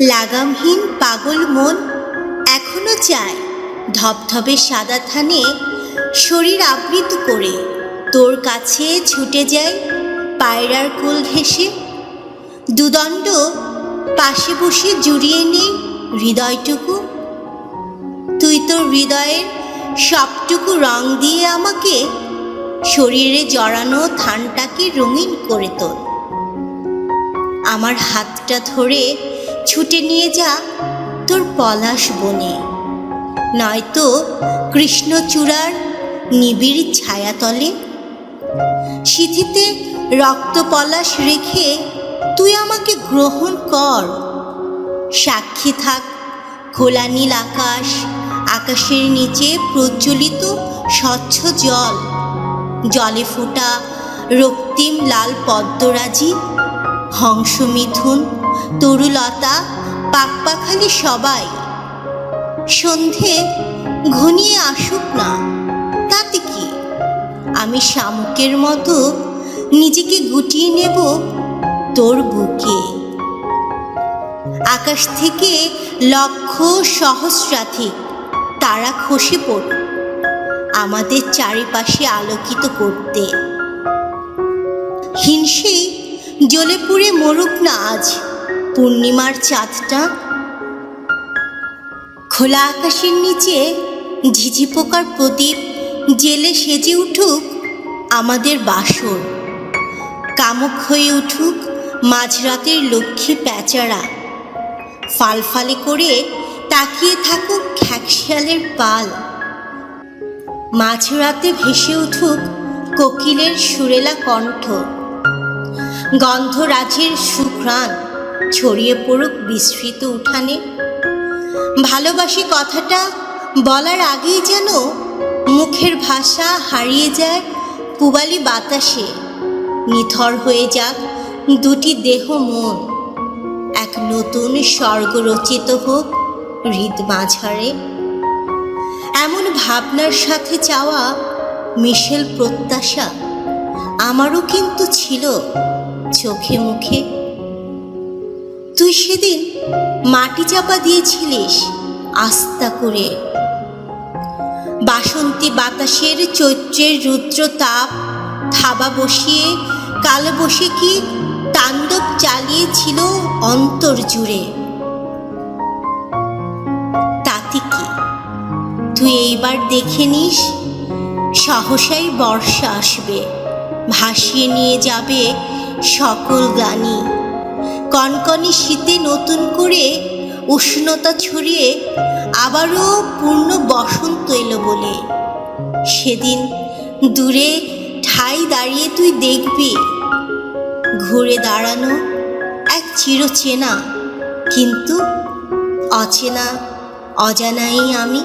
লাগামহীন পাগল মন এখনও চায় ধবধবে সাদা থানে শরীর আবৃত করে। তোর কাছে ছুটে যায় পায়রার কোল ঘেঁষে। দুদণ্ড পাশে বসে জুড়িয়ে নে হৃদয়টুকু। তুই তোর হৃদয়ের সবটুকু রং দিয়ে আমাকে শরীরে জড়ানো থানটাকে রঙিন করে তোল। আমার হাতটা ধরে ছুটে নিয়ে যা তোর পলাশ বনে। নয়তো কৃষ্ণচূড়ার নিবিড় ছায়াতলে। সিথিতে রক্ত পলাশ রেখে তুই আমাকে গ্রহণ কর। সাক্ষী থাক খোলা নীল আকাশ, আকাশের নিচে প্রজ্বলিত স্বচ্ছ জল। জলে ফোটা রক্তিম লাল পদ্মরাজি হংসমিথুন তরুলতা, পাকপাখালি সবাই। সন্ধে ঘনিয়ে আসুক না, তাতে কি? আমি শামুকের মতো নিজেকে গুটিয়ে নেব তোর বুকে। আকাশ থেকে লক্ষ সহস্রাধিক তারা খসে পড় আমাদের চারিপাশে আলোকিত করতে। হিংসেই জ্বলে পুড়ে মরুক না আজ। পূর্ণিমার চাঁদটা খোলা আকাশের নিচে ঝিঝি পোকার প্রদীপ জেলে সেজে উঠুক আমাদের বাসর। কামুক হয়ে উঠুক মাঝরাতের লক্ষ্মী প্যাচারা। ফালফালে করে তাকিয়ে থাকুক খ্যাকশিয়ালের পাল। মাঝরাতে ভেসে উঠুক কোকিলের সুরেলা কণ্ঠ। গন্ধরাজের সুঘ্রাণ। ছড়িয়ে পড়ুক বিস্মৃত উঠানে। ভালোবাসি কথাটা বলার আগেই যেন মুখের ভাষা হারিয়ে যায় পুবালি বাতাসে। নিথর হয়ে যাক দুটি দেহ মন। এক নতুন স্বর্গ রচিত হোক হৃদ মাঝারে। এমন ভাবনার সাথে চাওয়া মিশেল প্রত্যাশা আমারও কিন্তু ছিল চোখে মুখে। তুই সেদিন মাটি চাপা দিয়েছিলিস আস্তা করে। বাসন্তী বাতাসের চৈত্রের রুদ্র তাপ, থাবা বসিয়ে, কাল বসে কি তাণ্ডব চালিয়েছিল অন্তর জুড়ে? তাতে কি? তুই এইবার দেখে নিস সহসাই বর্ষা আসবে, ভাসিয়ে নিয়ে যাবে সকল গানি কনকনে শীতে নতুন করে উষ্ণতা ছড়িয়ে আবারও পূর্ণ বসন্ত এলো বলে। সেদিন দূরে ঠাই দাঁড়িয়ে তুই দেখবি, ঘুরে দাঁড়ানো এক চিরচেনা। কিন্তু অচেনা, অজানাই আমি।